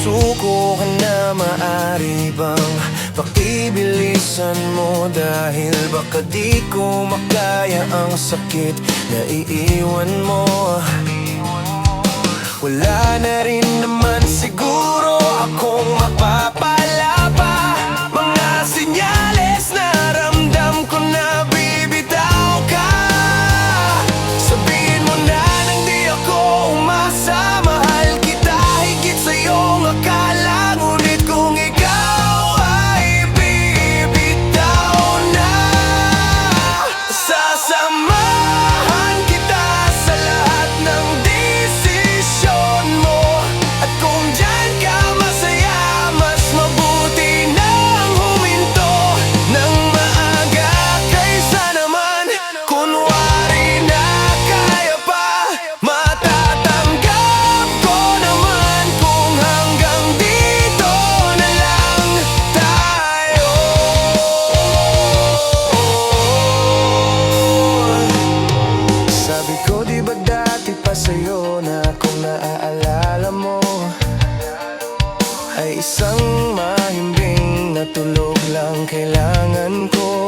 suko ka na maari bang Pakibilisan mo? Dahil baka di ko makaya ang sakit na iiwan mo. Wala Isang mahimbing na tulog lang kailangan ko.